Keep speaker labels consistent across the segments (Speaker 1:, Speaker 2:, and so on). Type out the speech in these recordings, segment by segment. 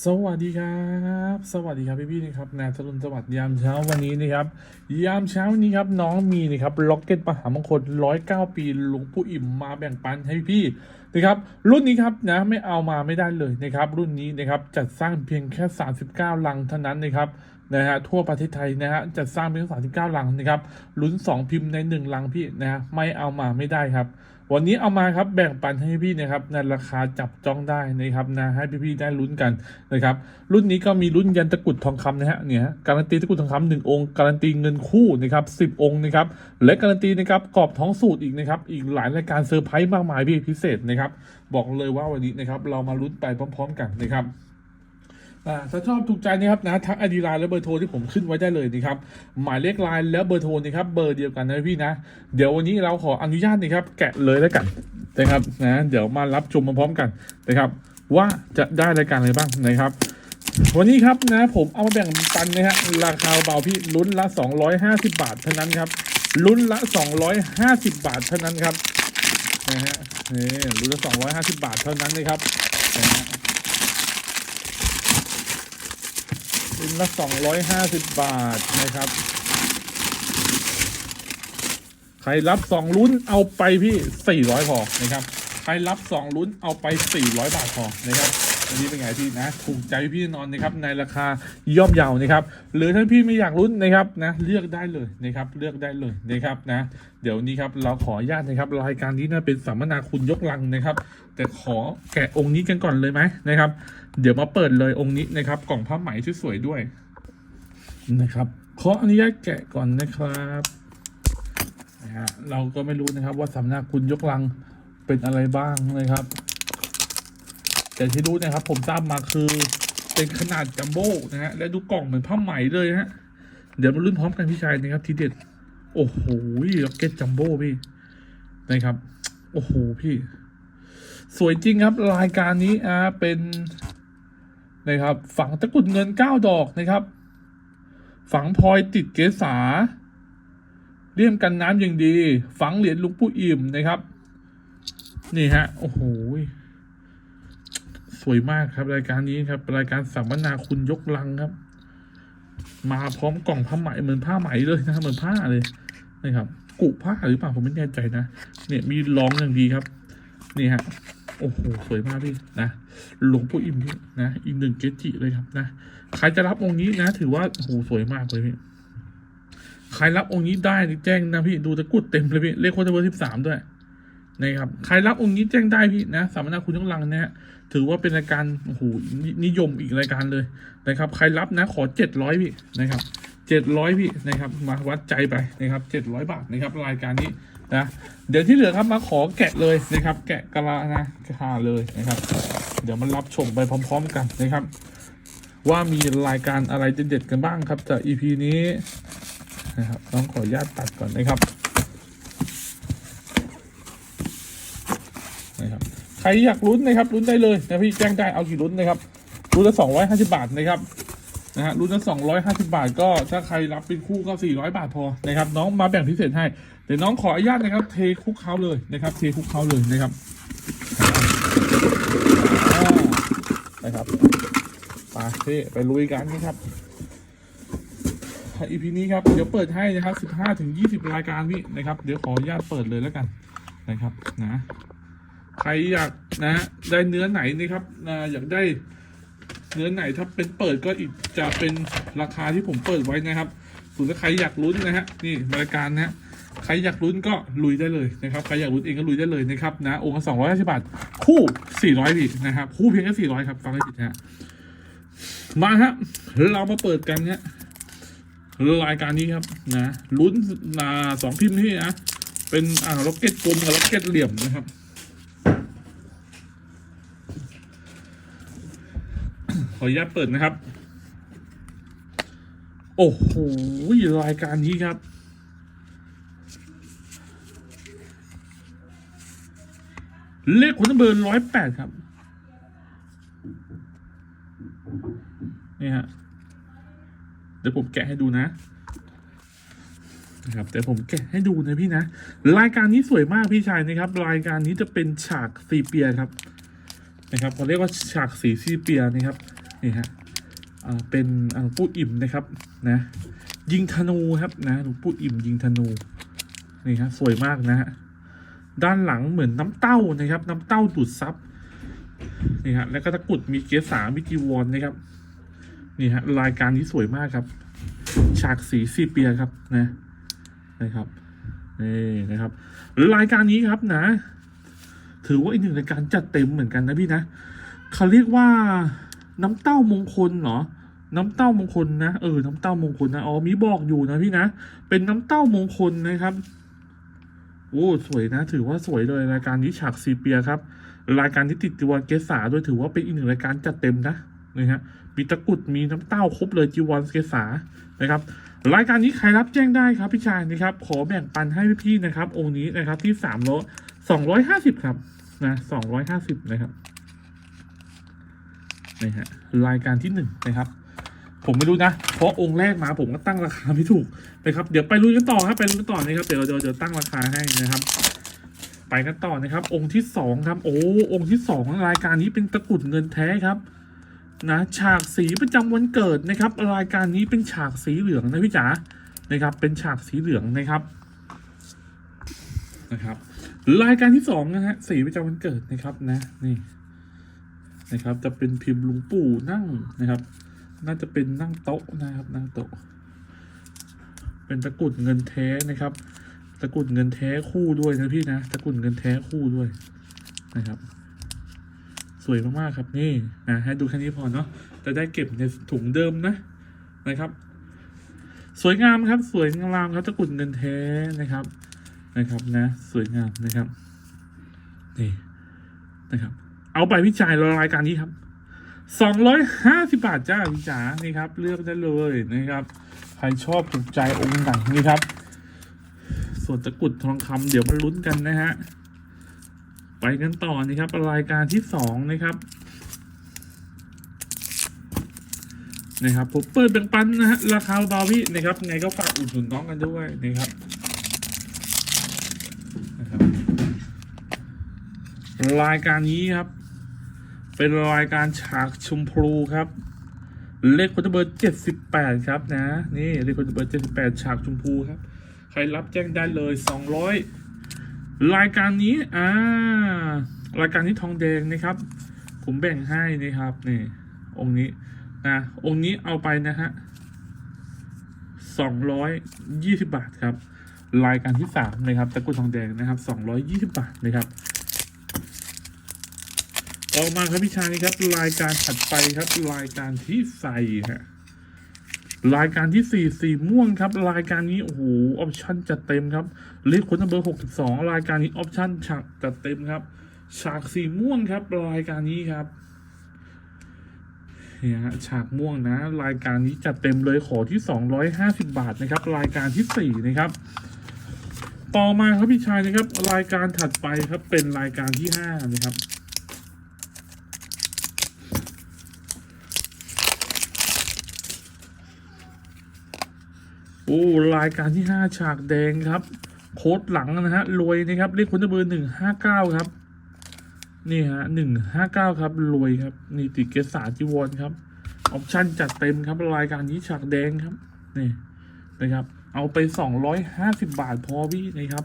Speaker 1: สวัสดีครับ สวัสดีครับพี่ๆนะครับนาทรุณสวัสดียามเช้าวันนี้นะครับ ยามเช้าวันนี้ครับน้องมีนะครับล็อกเก็ตมหามงคลร้อยเก้าปีหลวงปู่อิ่มมาแบ่งปันให้พี่นะครับรุ่นนี้ครับนะไม่เอามาไม่ได้เลยนะครับ รุ่นนี้นะครับจัดสร้างเพียงแค่ 39 ลังเท่านั้นนะครับนะฮะทั่วประเทศไทยนะฮะจัดสร้างเพียง39 ลังนะครับลุ้น 2 พิมพ์ใน 1 ลังพี่นะฮะไม่เอามาไม่ได้ครับ วันนี้เอามาครับแบ่งปันให้พี่นะครับในราคาจับจ้องได้นะครับนะให้พี่ๆได้ลุ้นกันนะครับรุ่นนี้ก็มีรุ่นยันตะกุดทองคำนะฮะเนี่ยฮะการันตีตะกุดทองคำหนึ่งองค์การันตีเงินคู่นะครับสิบองค์นะครับและการันตีนะครับกรอบท้องสูตรอีกนะครับอีกหลายรายการเซอร์ไพรส์มากมายพี่พิเศษนะครับบอกเลยว่าวันนี้นะครับเรามาลุ้นไปพร้อม ๆ กันนะครับ อ่าถ้าชอบถูกใจนะครับนะทักไอดีไลน์และเบอร์โทรที่ผมขึ้นไว้ได้เลยนะครับหมายเลขไลน์และเบอร์โทรนะครับเบอร์เดียวกันนะพี่นะ เดี๋ยววันนี้เราขออนุญาตนะครับ แกะเลยแล้วกันนะครับนะเดี๋ยวมารับชมมาพร้อมกันนะครับ ว่าจะได้รายการอะไรบ้างนะครับ วันนี้ครับนะผมเอามาแบ่งปันนะฮะราคาเบาพี่ลุ้นละ 250 บาทเท่านั้นครับลุ้นละ 250 บาทเท่านั้นครับนะฮะนี่ลุ้นละ 250 บาทเท่านั้นนะครับนะฮะ ชิ้นละ 250 บาทนะครับ ใครรับ 2 ลุ้นเอาไปพี่ 400พอนะครับ ใครรับ 2 ลุ้นเอาไป 400 บาทพอนะครับ อันนี้เป็นไงพี่นะ ถูกใจพี่นอนนะครับในราคาย่อมเยานะครับ หรือถ้าพี่ไม่อยากลุ้นนะครับนะเลือกได้เลยนะครับเลือกได้เลยนะครับนะ เดี๋ยวนี้ครับเราขออนุญาตนะครับรายการนี้นะเป็นสัมมนาคุณยกลังนะครับ แต่ขอแกะองค์นี้กันก่อนเลยไหมนะครับ เดี๋ยวมาเปิดเลยองค์นี้นะครับ กล่องผ้าไหมที่สวยๆด้วยนะครับขออนุญาตแกะก่อนนะครับนะฮะเราก็ไม่รู้นะครับว่าสำนักคุณยกลังเป็นอะไรบ้างนะครับ แต่ที่รู้นะครับ ผมทราบมาคือเป็นขนาดจัมโบ้นะฮะและดูกล่องเหมือนผ้าไหมเลยฮะ เดี๋ยวมาลุ้นพร้อมกันพี่ชายนะครับทีเด็ด โอ้โหล็อกเก็ตจัมโบ้พี่นะครับ โอ้โหพี่ สวยจริงครับรายการนี้อ่าเป็นนะครับ ฝังตะกุดเงินเก้าดอกนะครับ ฝังพลอยติดเกษาเลี่ยมกันน้ำอย่างดี ฝังเหรียญลุงปู่อิ่มนะครับ นี่ฮะ โอ้โห สวยมากครับ รายการนี้ครับ รายการสัมมนาคุณยกลังครับ มาพร้อมกล่องผ้าไหมเหมือนผ้าไหมเลยนะเหมือนผ้าเลยนะครับ กุผ้าหรือเปล่าผมไม่แน่ใจนะเนี่ยมีรองอย่างดีครับ นี่ฮะโอ้โหสวยมากพี่นะหลวงปู่อิมพี่นะอีกหนึ่งเกจิเลยครับนะใครจะรับองค์นี้นะ ถือว่าโอ้โหสวยมากเลยพี่ใครรับองค์นี้ได้แจ้งนะพี่ดูตะกุดเต็มเลยพี่เลขโคตรเบอร์สิบสามด้วย นะครับใครรับองค์นี้แจ้งได้พี่นะสามนาคุณต้องลังนะฮะถือว่าเป็นรายการโอ้โหนินิยมอีกรายการเลยนะครับ ใครรับนะขอเจ็ดร้อยพี่นะครับเจ็ดร้อยพี่นะครับ มาวัดใจไปนะครับเจ็ดร้อยบาทนะครับรายการนี้นะเดี๋ยวที่เหลือครับมาขอแกะเลยนะครับ แกะกะลานะคาเลยนะครับ เดี๋ยวมารับชมไปพร้อม ๆ กันนะครับ ว่ามีรายการอะไรเด็ดๆกันบ้างครับจาก EP นี้นะครับต้องขออนุญาตตัดก่อนนะครับนะครับ ใครอยากลุ้นนะครับลุ้นได้เลยนะพี่แจ้งได้เอากี่ลุ้นนะครับลุ้นละสองร้อยห้าสิบาทนะครับนะฮะลุ้นละสองร้อยห้าสิบาท ก็ถ้าใครรับเป็นคู่ก็สี่ร้อยบาทพอนะครับ น้องมาแบ่งพิเศษให้เดี๋ยวน้องขออนุญาตนะครับ เทคุกเขาเลยนะครับ เทคุกเขาเลยนะครับนะครับไปพี่ไปลุยกันนะครับอีพีนี้ครับเดี๋ยวเปิดให้นะครับสิบห้าถึงยี่สิบรายการพี่นะครับ เดี๋ยวขออนุญาตเปิดเลยแล้วกันนะครับนะ ใครอยากนะได้เนื้อไหนนะครับนะอยากได้เนื้อไหนถ้าเป็นเปิดก็อีกจะเป็นราคาที่ผมเปิดไว้นะครับส่วนถ้าใครอยากลุ้นนะฮะนี่รายการนะฮะใครอยากลุ้นก็ลุยได้เลยนะครับใครอยากลุ้นเองก็ลุยได้เลยนะครับนะองค์ละสองร้อยห้าสิบบาทคู่สี่ร้อยพี่นะครับคู่เพียงแค่สี่ร้อยครับฟังให้ผิดนะฮะมาฮะเรามาเปิดกันเนี่ยรายการนี้ครับนะลุ้นนาสองพิมพ์นี่นะเป็นอ่าล็อกเก็ตกลมกับล็อกเก็ตเหลี่ยมนะครับ ออนุญาตเปิดนะครับ โอ้โหรายการนี้ครับ เลขคนเบอร์ร้อยแปดครับ นี่ฮะ เดี๋ยวผมแกะให้ดูนะนะครับแต่ผมแกะให้ดูนะพี่นะ รายการนี้สวยมากพี่ชายนะครับ รายการนี้จะเป็นฉากซีเปียครับนะครับเขาเรียกว่าฉากสีซีเปียนะครับ นี่ฮะเป็นอ่าหลวงปู่อิ่มนะครับนะยิงธนูครับนะหลวงปู่อิ่มยิงธนูนี่ฮะสวยมากนะฮะด้านหลังเหมือนน้ำเต้านะครับ น้ำเต้าดูดซับนี่ฮะแล้วก็ตะกรุดมีเกสามีจีวรนะครับนี่ฮะรายการนี้สวยมากครับ ฉากสีซีเปียครับนะนะครับนี่นะครับรายการนี้ครับนะ ถือว่าอีกหนึ่งรายการจัดเต็มเหมือนกันนะพี่นะเขาเรียกว่า น้ำเต้ามงคลเหรอ น้ำเต้ามงคลนะเออ น้ำเต้ามงคลนะอ๋อมีบอกอยู่นะพี่นะ เป็นน้ำเต้ามงคลนะครับโอ้สวยนะ ถือว่าสวยเลยรายการนี้ฉากซีเปียครับ รายการที่ติดจีวเกษาด้วยถือว่าเป็นอีกหนึ่งรายการจัดเต็มนะนะฮะมีตะกุดมีน้ำเต้าครบเลยจีวรเกษานะครับ รายการนี้ใครรับแจ้งได้ครับพี่ชายนะครับ ขอแบ่งปันให้พี่ๆนะครับ องค์นี้นะครับที่สามร้อยสองร้อยห้าสิบครับนะสองร้อยห้าสิบนะครับ นี่ฮะรายการที่หนึ่งนะครับ ผมไม่รู้นะ เพราะองค์แรกมาผมก็ตั้งราคาไม่ถูกนะครับ เดี๋ยวไปลุยกันต่อครับไปลุยกันต่อนะครับ เดี๋ยวเดี๋ยวเดี๋ยวตั้งราคาให้นะครับ ไปกันต่อนะครับ องค์ที่สองครับ โอ้ องค์ที่สองรายการนี้เป็นตะกุดเงินแท้ครับนะฉากสีประจำวันเกิดนะครับ รายการนี้เป็นฉากสีเหลืองนะพี่จ๋านะครับ เป็นฉากสีเหลืองนะครับนะครับ รายการที่สองนะฮะสีประจำวันเกิดนะครับนะนี่ นะครับ จะเป็นพิมพ์ลุงปู่นั่งนะครับ น่าจะเป็นนั่งโต๊ะนะครับ นั่งโต๊ะ เป็นตะกรุดเงินแท้นะครับ ตะกรุดเงินแท้คู่ด้วยนะพี่นะ ตะกรุดเงินแท้คู่ด้วยนะครับ สวยมากๆครับนี่นะให้ดูแค่นี้พอเนาะ จะได้เก็บในถุงเดิมนะนะครับ สวยงามครับ สวยงามครับตะกรุดเงินแท้นะครับนะครับนะ สวยงามนะครับนี่นะครับ เอาไปวิจัยรายการนี้ครับสองร้อยห้าสิบาทจ้าพี่จ๋านี่ครับ เลือกได้เลยนะครับ ใครชอบถูกใจองค์ไหนนี่ครับ ส่วนตะกุดทองคำเดี๋ยวมาลุ้นกันนะฮะ ไปกันต่อนะครับ รายการที่สองนะครับนะครับผมเปิดแบ่งปันนะฮะราคาเบาพี่นะครับ ไงก็ฝากอุดหนุนน้องกันด้วยนะครับรายการนี้ครับ เป็นรายการฉากชมพูครับ เลขคนเบอร์เจ็ดสิบแปดครับนะ นี่เลขคนเบอร์เจ็ดสิบแปดฉากชมพูครับ ใครรับแจ้งได้เลยสองร้อยรายการนี้อ่ารายการนี้ทองแดงนะครับ ผมแบ่งให้นะครับนี่องค์นี้นะองค์นี้เอาไปนะฮะสองร้อยยี่สิบาทครับ รายการที่สามนะครับตะกุดทองแดงนะครับสองร้อยยี่สิบาทนะครับ ออมาครับพี่ชายครับ รายการถัดไปครับ รายการที่ใส่ฮะรายการที่สี่สีม่วงครับ รายการนี้โอ้โหออปชั่นจัดเต็มครับเลขคนเบอร์หกสิบสองรายการนี้ออปชั่นฉากจัดเต็มครับ ฉากสีม่วงครับ รายการนี้ครับเนี่ยฮะฉากม่วงนะ รายการนี้จัดเต็มเลยขอที่สองร้อยห้าสิบาทนะครับ รายการที่สี่นะครับ ต่อมาครับพี่ชายนะครับ รายการถัดไปครับเป็นรายการที่ห้านะครับ โอ้รายการที่ห้าฉากแดงครับ โค้ดหลังนะฮะรวยนะครับเลขคนเบอร์หนึ่งห้าเก้าครับ นี่ฮะหนึ่งห้าเก้าครับรวยครับ นี่ติดเกสาจีวรครับออปชั่นจัดเต็มครับรายการนี้ฉากแดงครับนี่นะครับ เอาไปสองร้อยห้าสิบาทพอพี่นะครับ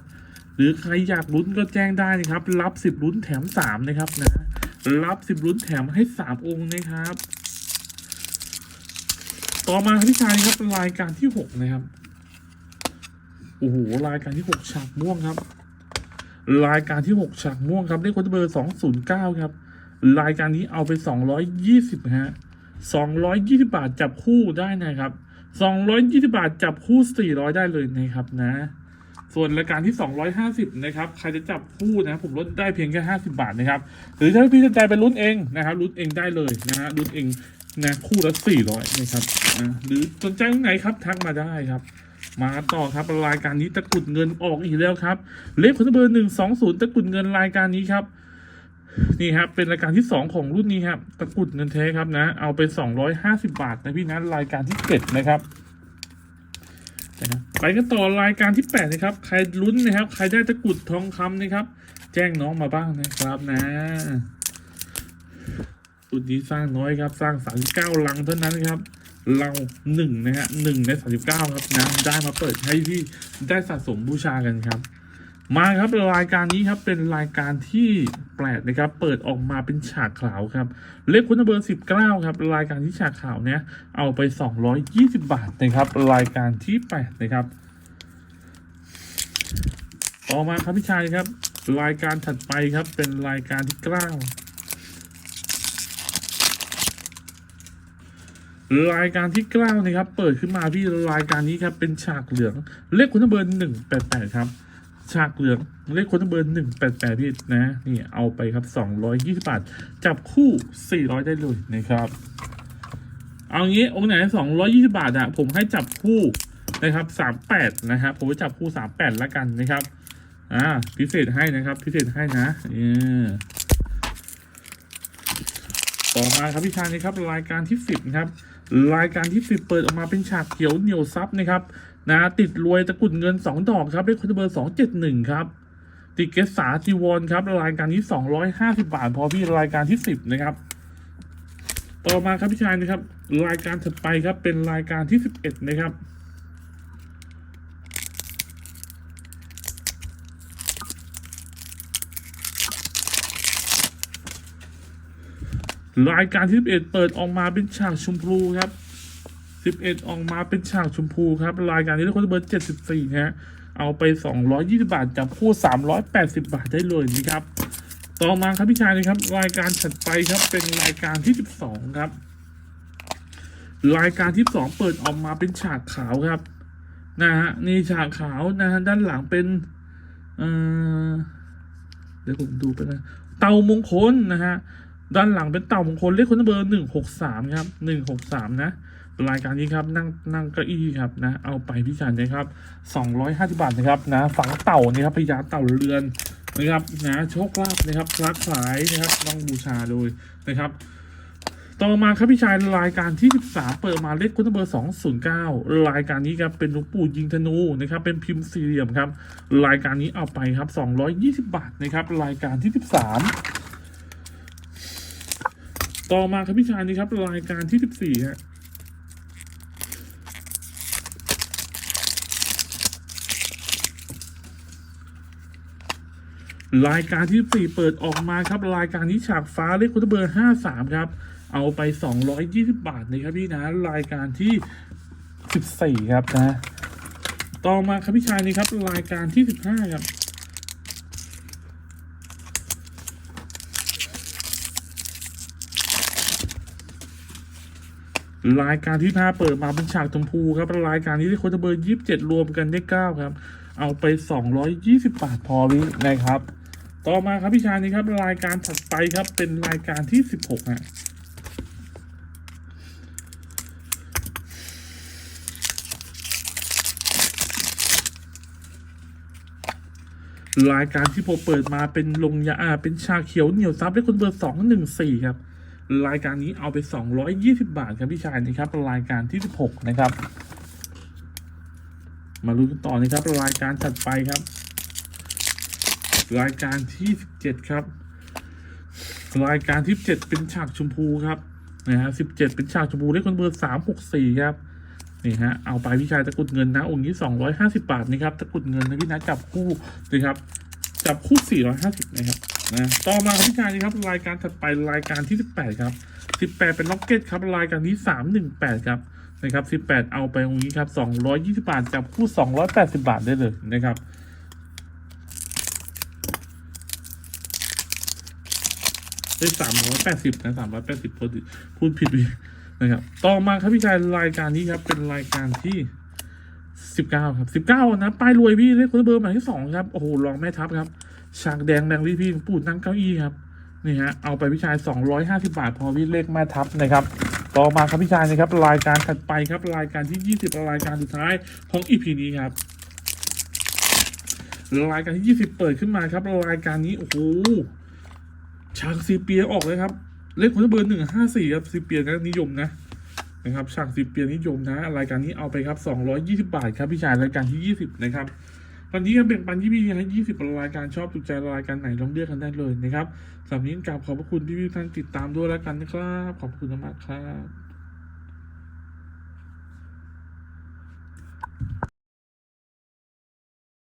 Speaker 1: หรือใครอยากลุ้นก็แจ้งได้นะครับ รับสิบลุ้นแถมสามนะครับนะรับสิบลุ้นแถมให้สามองค์นะครับ ต่อมาพี่ชายครับรายการที่หกนะครับโอ้โหรายการที่หกฉากม่วงครับ รายการที่หกฉากม่วงครับเลขคนเบอร์สองศูนย์เก้าครับ รายการนี้เอาไปสองร้อยยี่สิบฮะสองร้อยยี่สิบาทจับคู่ได้นะครับสองร้อยยี่สิบาทจับคู่สี่ร้อยได้เลยนะครับนะ ส่วนรายการที่250นะครับใครจะจับคู่นะผมลดได้เพียงแค่50บาทนะครับ หรือถ้าพี่สนใจไปลุ้นเองนะครับลุ้นเองได้เลยนะฮะลุ้นเอง นะคู่ละ400นะครับนะหรือสนใจตรงไหนครับทักมาได้ครับ มาต่อครับรายการนี้ตะกุดเงินออกอีกแล้วครับ เลขคนเบอร์หนึ่งสองศูนย์ตะกุดเงินรายการนี้ครับนี่ครับเป็นรายการที่สองของรุ่นนี้ครับตะกุดเงินแท้ครับนะ เอาไป 250 บาทนะพี่นะรายการที่เจ็ดนะครับไปกันต่อรายการที่แปดนะครับ ใครลุ้นนะครับ ใครได้ตะกุดทองคำนะครับ แจ้งน้องมาบ้างนะครับนะ สูตรนี้สร้างน้อยครับ สร้างสามสิบเก้าลังเท่านั้นครับ เราหนึ่งนะฮะหนึ่งในสามสิบเก้าครับนะได้มาเปิดให้พี่ได้สะสมบูชากันครับ มาครับรายการนี้ครับเป็นรายการที่แปลกนะครับ เปิดออกมาเป็นฉากขาวครับ เลขคุณเบอร์สิบเก้าครับ รายการที่ฉากขาวเนี้ยเอาไปสองร้อยยี่สิบาทนะครับ รายการที่แปดนะครับต่อมาครับพี่ชายครับ รายการถัดไปครับเป็นรายการที่เก้า รายการที่เก้านะครับ เปิดขึ้นมาพี่รายการนี้ครับเป็นฉากเหลืองเลขคุณเบอร์หนึ่งแปดแปดครับฉากเหลืองเลขคุณเบอร์หนึ่งแปดแปดพี่นะนี่เอาไปครับสองร้อยยี่สิบาท จับคู่สี่ร้อยได้เลยนะครับ เอางี้องค์ไหนสองร้อยี่สิบาทอะผมให้จับคู่นะครับสามแปดนะครับผมจะจับคู่สามแปดแล้วกันนะครับ อ่า พิเศษให้นะครับ พิเศษให้นะเออต่อมาครับพี่ชายนะครับรายการที่สิบนะครับ รายการที่สิบเปิดออกมาเป็นฉากเขียวเหนียวซับนะครับนะติดรวยตะกุดเงินสองดอกครับเลขคุณเบอร์สองเจ็ดหนึ่งครับ ติดเกสสาจีวรครับรายการที่สองร้อยห้าสิบาท พอพี่รายการที่สิบนะครับ ต่อมาครับพี่ชายนะครับ รายการถัดไปครับเป็นรายการที่สิบเอ็ดนะครับ รายการที่11 เปิดออกมาเป็นฉากชมพูครับ 11 ออกมาเป็นฉากชมพูครับ รายการนี้เลขคนเบอร์74ฮะเอาไป 220 บาทจับคู่ 380 บาทได้เลยนะครับ ต่อมาครับพี่ชายนะครับ รายการถัดไปครับเป็นรายการที่ 12 ครับ รายการที่ 2 เปิดออกมาเป็นฉากขาวครับนะฮะนี่ฉากขาวนะฮะด้านหลังเป็นเอ่อเดี๋ยวผมดูไปนะเตามงคลนะฮะ ด้านหลังเป็นเต่ามงคลเลขคนเบอร์หนึ่งหกสามครับหนึ่งหกสามนะรายการนี้ครับนั่งนั่งเก้าอี้ครับนะเอาไปพี่ชันนะครับสองร้อยห้าสิบาทนะครับนะฝังเต่านี่ครับพญาเต่าเรือนนะครับนะโชคลาภนะครับรักสายนะครับต้องบูชาโดยนะครับ ต่อมาครับพี่ชายรายการที่ 13 เปิดมาเลขคุณเบอร์ 209 รายการนี้ครับเป็นหลวงปู่ยิงธนูนะครับเป็นพิมพ์สี่เหลี่ยมครับ รายการนี้เอาไปครับ 220 บาทนะครับรายการที่ 13 ต่อมาครับพี่ชายนี่ครับ รายการที่14ฮะรายการที่4เปิดออกมาครับ รายการนี้ฉากฟ้าเลขคุณเบอร์53ครับ เอาไป220บาทนะครับพี่นะรายการที่14ครับนะ ต่อมาครับพี่ชายนี่ครับ รายการที่15ครับ รายการที่ห้าเปิดมาเป็นฉากชมพูครับรายการนี้ที่โคตรเบอร์ยี่สิบเจ็ดรวมกันได้เก้าครับ เอาไปสองร้อยยี่สิบบาทพอวินะครับ ต่อมาครับพี่ชายนี่ครับ รายการถัดไปครับเป็นรายการที่สิบหกฮะรายการที่ผมเปิดมาเป็นลงยาอาเป็นชาเขียวเหนียวซับได้คนเบอร์สองหนึ่งสี่ครับ รายการนี้เอาไป 220 บาทครับพี่ชายนะครับรายการที่ 16 นะครับ มาลุ้นกันต่อนะครับรายการถัดไปครับ รายการที่ 17 ครับ รายการที่7เป็นฉากชมพูครับนะฮะ17เป็นฉากชมพูเลขคนเบอร์364ครับนี่ฮะเอาไปพี่ชายตะกุดเงินนะองค์นี้250บาทนะครับตะกุดเงินนะพี่นะจับคู่นะครับจับคู่450นะครับ นะต่อมาครับพี่ชายนี่ครับรายการถัดไปรายการที่18ครับ18 เป็นล็อกเก็ตครับรายการที่318ครับนะครับ 18 เอาไปตรงนี้ครับ 220 บาทจับคู่ 280 บาทได้เลยนะครับได้380นะ380พอดีพูดผิดไปนะครับ ต่อมาครับพี่ชายรายการนี้ครับ เป็นรายการที่19ครับ19นะป้ายรวยพี่เลขคนเบอร์หมายที่2ครับ โอ้โหรองแม่ทัพครับ ฉากแดงแดงรีพี่ปูดนั่งเก้าอี้ครับนี่ฮะเอาไปพี่ชาย 250 บาท พอพี่เลขแม่ทัพนะครับต่อมาครับพี่ชายนะครับรายการถัดไปครับรายการที่ 20 รายการสุดท้ายของอีพีนี้ครับรายการที่ 20 เปิดขึ้นมาครับรายการนี้โอ้โหฉากซีเปียออกเลยครับเลขคนเบอร์หนึ่งห้าสี่ครับซีเปียนะนิยมนะนะครับฉากซีเปียนิยมนะ รายการนี้เอาไปครับ 220 บาทครับพี่ชายรายการที่ 20 นะครับ ตอนนี้ครับแบ่งปันที่พี่ให้ยี่สิบรายการชอบถูกใจรายการไหนลองเลือกกันได้เลยนะครับสำหรับนี้กราบขอบพระคุณที่พี่ท่านติดตามด้วยแล้วกันนะครับ ขอบคุณมากครับ